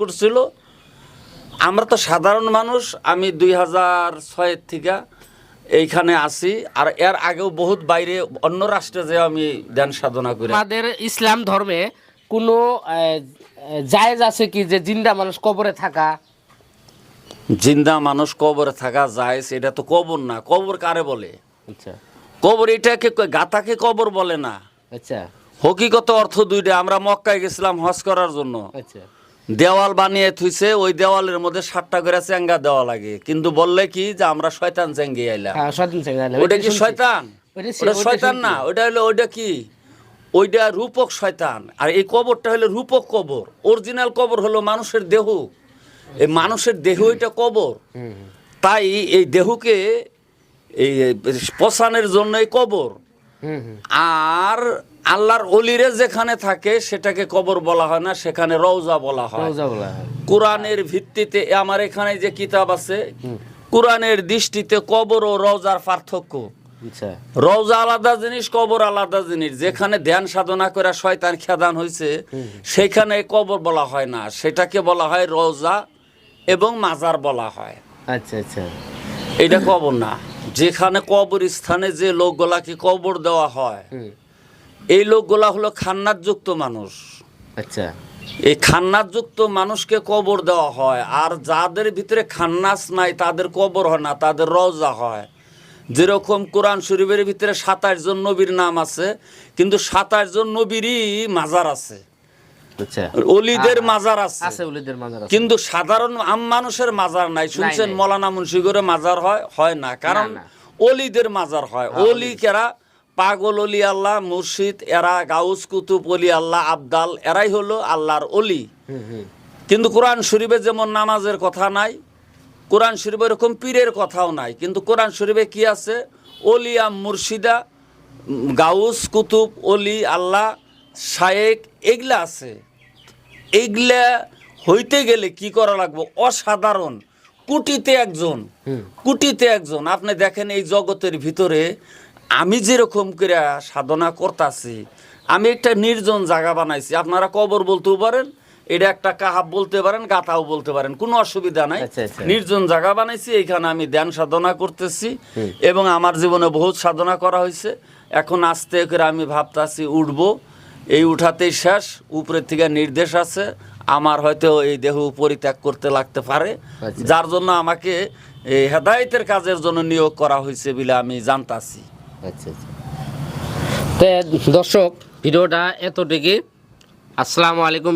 করছিল। আমরা তো সাধারণ মানুষ আমি দুই হাজার ছয়ের থেকে এইখানে আছি আর এর আগেও বহুত বাইরে অন্য রাষ্ট্রে যে আমি ধ্যান সাধনা করি। আমাদের ইসলাম ধর্মে কোনো জায়েজ আছে কি যে জিন্দা মানুষ কবরে থাকা? জিন্দা মানুষ কবরে থাকা যায় এটা তো কবর না। কবর কারে বলে? আচ্ছা। কবর এটাকে গাতাকে কবর বলে না। আচ্ছা। হকিগত অর্থ দুইটা আমরা মক্কায় গেছিলাম হজ করার জন্য। আচ্ছা। দেওয়াল বানিয়ে থুইছে ওই দেওয়ালের মধ্যে সাতটা করে চেঙ্গা দেওয়া লাগে। কিন্তু বললে কি যে আমরা শয়তান চেঙ্গি আইলাম ওটা কি শয়তান? ওটা শয়তান না ওটা হলো ওইটা কি? ওইটা রূপক শয়তান। আর এই কবরটা হলো রূপক কবর। অরিজিনাল কবর হলো মানুষের দেহ। এই মানুষের দেহ এটা কবর। তাই এই দেহকে এই পচানের জন্য এই কবর। আর আল্লাহর অলিরে যেখানে থাকে সেটাকে কবর বলা হয় না সেখানে রওজা বলা হয়। হয়। কোরআনের ভিত্তিতে আমার এখানে যে কিতাব আছে কোরআনের দৃষ্টিতে কবর ও রওজার পার্থক্য। আচ্ছা। রওজা আলাদা জিনিস কবর আলাদা জিনিস। যেখানে ধ্যান সাধনা করে শয়তান খেদান হয়েছে সেখানে কবর বলা হয় না। সেটাকে বলা হয় রওজা এবং মাজার বলা হয়। আচ্ছা আচ্ছা। এটা কবর না। যেখানে কবর স্থানে যে লোকগুলাকে কবর দেওয়া হয় এই লোকগুলা হলো খান্নাতযুক্ত মানুষ। আচ্ছা। এই খান্নাতযুক্ত মানুষকে কবর দেওয়া হয় আর যাদের ভিতরে খান্নাস নাই তাদের কবর হয় না তাদের রওজা হয়। যেরকম কোরআন শরীফের ভিতরে সাতাশ জন নবীর নাম আছে কিন্তু সাতাশ জন নবীরই মাজার আছে। আচ্ছা। অলিদের মাজার আছে। আছে উলিদের মাজার কিন্তু সাধারণ আম মানুষের মাজার নাই। শুনছেন। মৌলানা মুন্সিগরে মাজার হয় হয় না কারণ। অলিদের মাজার হয়। অলি কেরা পাগল অলি আল্লাহ মুর্শিদ এরা গাউস কুতুব অলি আল্লাহ আবদাল এরাই হলো আল্লাহর অলি। কিন্তু কোরআন শরীফে যেমন নামাজের কথা নাই কোরআন শরীফে এরকম পীরের কথাও নাই কিন্তু কোরআন শরীফে কি আছে? অলিয়া মুর্শিদা গাউস কুতুব অলি আল্লাহ শায়েক এগুলা আছে। এইগুলা হইতে গেলে কি করা লাগবে? অসাধারণ। কুটিতে একজন। কুটিতে একজন। আপনি দেখেন এই জগতের ভিতরে আমি যেরকম করে সাধনা করতাছি আমি একটা নির্জন জায়গা বানাইছি। আপনারা কবর বলতেও পারেন এটা একটা কাহাব বলতে পারেন গাতাও বলতে পারেন কোনো অসুবিধা নাই। আচ্ছা, আচ্ছা। নির্জন জায়গা বানাইছি এইখানে আমি ধ্যান সাধনা করতেছি এবং আমার জীবনে বহুত সাধনা করা হয়েছে এখন আস্তে করে আমি ভাবতাছি উঠবো। এই উঠাতেই শেষ উপরের থেকে নির্দেশ আছে আমার হয়তো এই দেহ পরিত্যাগ করতে লাগতে পারে। আচ্ছা। যার জন্য আমাকে এই হেদায়েতের কাজের জন্য নিয়োগ করা হয়েছে বলে আমি জানতাছি। আচ্ছা আচ্ছা। তো দর্শক ভিডিওটা এতটুকু আসসালামু আলাইকুম।